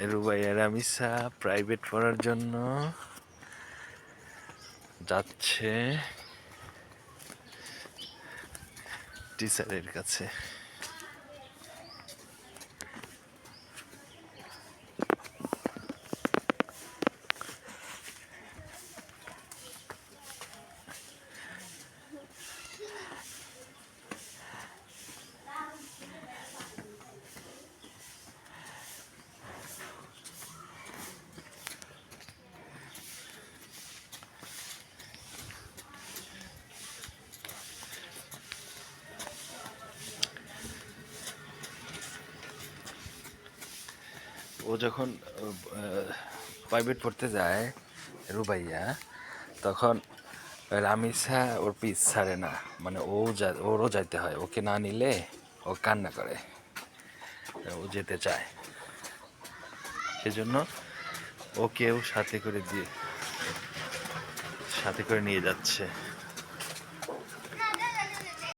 Rubaiya Ramisa private পড়ার জন্য যাচ্ছে। টিচারের কাছে। ও যখন প্রাইভেট পড়তে যায়, রুবাইয়া, তখন রামিসা ওর পিস ছাড়ে না। মানে ও যা, ওরও যাইতে হয়, ওকে না নিলে ও কান্না করে, ও যেতে চায়। সেজন্য ওকেও সাথে করে দিয়ে, সাথে করে নিয়ে যাচ্ছে।